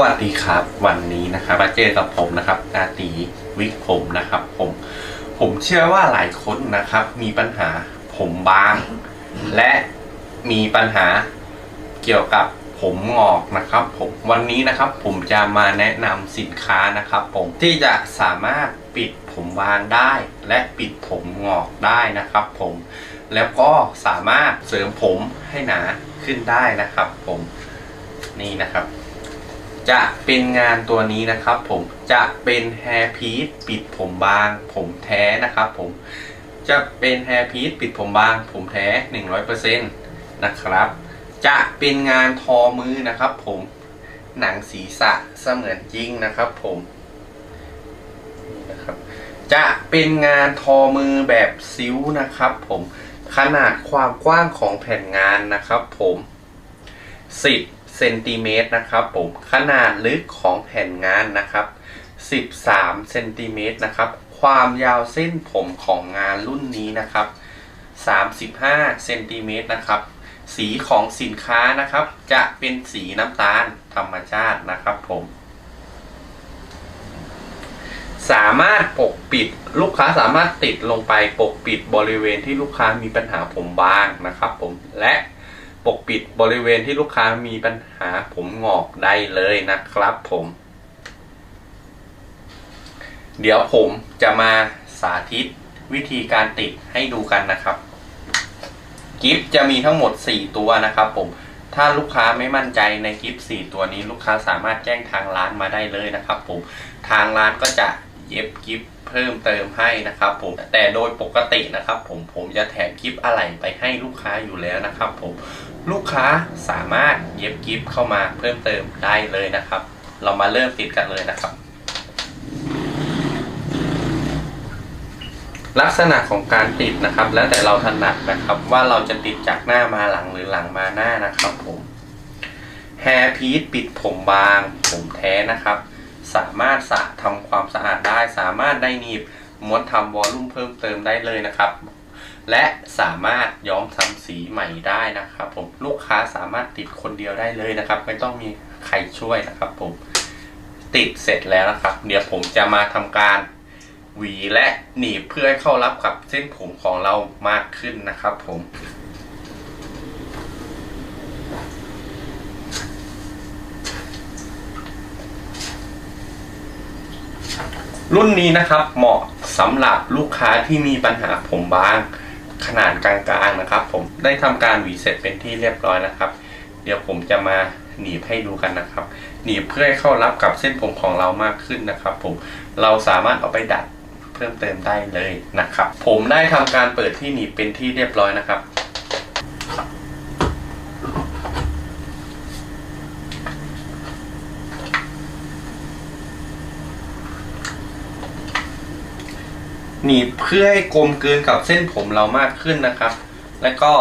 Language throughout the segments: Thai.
วัสดีครับวันนี้นะครับมาเจอกับผมนะครับอาตีวิกผมนะครับ ผม ผมเชื่อว่าหลายคนนะครับ มีปัญหาผมบาง และมีปัญหาเกี่ยวกับผมงอกนะครับ ผมวันนี้นะครับ ผมจะมาแนะนำสินค้านะครับ ผมที่จะสามารถปิดผมบางได้ และปิดผมงอกได้นะครับ ผม แล้วก็สามารถเสริมผมให้หนาขึ้นได้นะครับ ผมนี่นะครับ จะเป็นงานตัวนี้นะครับผมจะเป็นแฮร์พีซปิดผมบาง ผมแท้นะครับผมจะเป็นแฮร์พีซปิดผมบาง ผมแท้ 100%นะครับ จะเป็นงานทอมือนะครับผมหนังศีรษะเสมือนจริงนะครับผมนะครับจะเป็นงานทอมือแบบซิ้วนะครับผมขนาดความกว้างของแผ่นงานนะครับผม10 เซนติเมตรนะครับผมขนาดลึกของแผ่นงานนะครับ 13เซนติเมตรนะครับ ความยาวเส้นผมของงานรุ่นนี้นะครับ 35เซนติเมตรนะครับ สีของสินค้านะครับ จะเป็นสีน้ำตาลธรรมชาตินะครับผมสามารถปกปิดลูกค้าสามารถติดลงไปปกปิดบริเวณที่ลูกค้ามีปัญหาผมบางนะครับผมและ ปกปิดบริเวณที่ลูกค้ามีปัญหาผมงอกได้เลยนะครับผม เดี๋ยวผมจะมาสาธิตวิธีการติดให้ดูกันนะครับ กิฟต์จะมีทั้งหมด 4 ตัวนะครับผม ถ้าลูกค้าไม่มั่นใจในกิฟต์4ตัวนี้ลูกค้าสามารถแจ้งทางร้านมาได้เลยนะครับผม ทางร้านก็จะ เย็บกิฟต์เพิ่มเติมให้นะครับผมแต่โดยปกตินะครับผมผมจะแถมกิฟต์อะไรไปให้ลูกค้าอยู่แล้วนะครับผมลูกค้าสามารถเย็บกิฟต์เข้ามาเพิ่มเติมได้เลยนะครับ เรามาเริ่มติดกันเลยนะครับ ลักษณะของการติดนะครับ แล้วแต่เราถนัดนะครับ ว่าเราจะติดจากหน้ามาหลังหรือหลังมาหน้านะครับผมแฮร์พีทปิดผมบาง ผมแท้นะครับ สามารถสะทำความสะอาดได้ สามารถได้หนีบม้วนทำวอลลุ่มเพิ่มเติมได้เลยนะครับ และสามารถย้อมทำสีใหม่ได้นะครับ ผมลูกค้าสามารถติดคนเดียวได้เลยนะครับ ไม่ต้องมีใครช่วยนะครับ ผมติดเสร็จแล้วนะครับ เดี๋ยวผมจะมาทำการหวีและหนีบเพื่อให้เข้ารับกับเส้นผมของเรามากขึ้นนะครับ ผม รุ่นนี้นะครับเหมาะสำหรับลูกค้าที่มีปัญหาผมบางขนาดกลางๆนะครับ ผมได้ทำการหวีเสร็จเป็นที่เรียบร้อยนะครับ เดี๋ยวผมจะมาหนีบให้ดูกันนะครับ หนีบเพื่อให้เข้ารับกับเส้นผมของเรามากขึ้นนะครับ ผมเราสามารถเอาไปดัดเพิ่มเติมได้เลยนะครับ ผมได้ทำการเปิดที่หนีบเป็นที่เรียบร้อยนะครับ หนีบเพื่อให้กลมกลืนกับเส้นผมเรามากขึ้นนะครับ และก็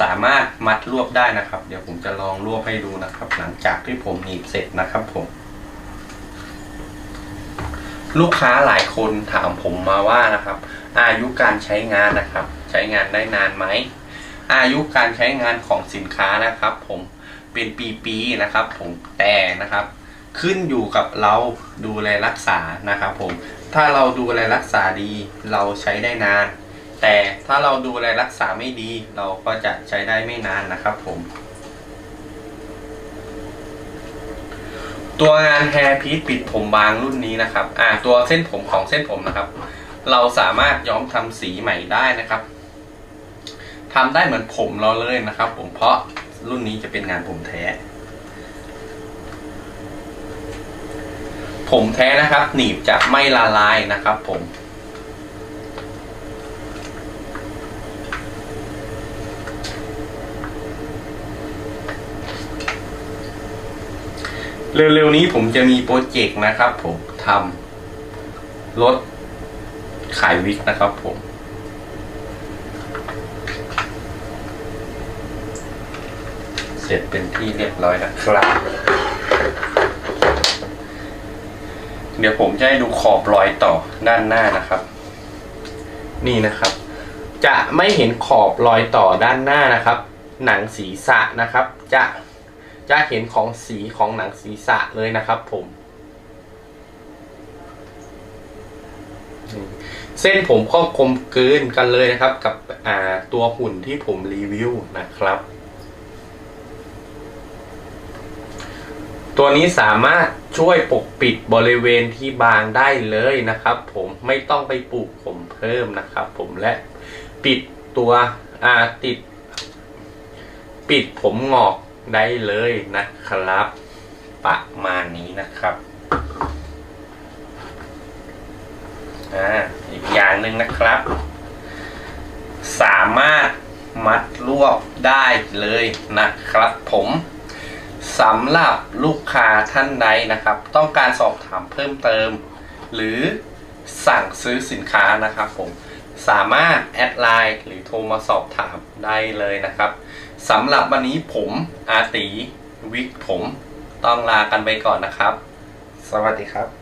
สามารถมัดรวบได้นะครับ เดี๋ยวผมจะลองรวบให้ดูนะครับ หลังจากที่ผมหนีบเสร็จนะครับผม ลูกค้าหลายคนถามผมมาว่านะครับ อายุการใช้งานนะครับ ใช้งานได้นานไหมอายุการใช้งานของสินค้านะครับ ผมเป็นปีๆนะครับ ผมแต่นะครับ ขึ้นอยู่กับเราดูแลรักษานะครับ ผม ถ้าเราดูแลรักษาดีเราใช้ได้นาน แต่ถ้าเราดูแลรักษาไม่ดี เราก็จะใช้ได้ไม่นานนะครับผม ตัวงานแฮร์พีทปิดผมบางรุ่นนี้นะครับ อ่าตัวเส้นผมของเส้นผมนะครับ เราสามารถย้อมทำสีใหม่ได้นะครับทำได้เหมือนผมเราเลยนะครับ ผมเพราะรุ่นนี้จะเป็นงานผมแท้ ผมแท้นะครับ หนีบจะไม่ละลายนะครับ ผม เร็วๆนี้ผมจะมีโปรเจกต์นะครับผมทำรถขายวิกนะครับผมเสร็จเป็นที่เรียบร้อยนะครับ เดี๋ยวผมจะให้ดูขอบรอยต่อด้านหน้านะครับ นี่นะครับ จะไม่เห็นขอบรอยต่อด้านหน้านะครับ หนังศีรษะนะครับ จะจะเห็นของสีของหนังศีรษะเลยนะครับ ผม เส้นผมก็กลมกลืนกันเลยนะครับ กับตัวหุ่นที่ผมรีวิวนะครับ ตัวนี้สามารถช่วยปกปิดบริเวณที่บางได้เลยนะครับ ผมไม่ต้องไปปลูกผมเพิ่มนะครับ ผมและปิดตัวอ่าติด ปิดผมงอกได้เลยนะครับ ประมาณนี้นะครับอ่าอีกอย่างหนึ่งนะครับ สามารถมัดรวบได้เลยนะครับผม สำหรับลูกค้าท่านใดนะครับ ต้องการสอบถามเพิ่มเติม หรือสั่งซื้อสินค้านะครับผมสามารถแอดไลน์หรือโทรมาสอบถามได้เลยนะครับสำหรับวันนี้ผมอาตีวิกผมต้องลากันไปก่อนนะครับ สวัสดีครับ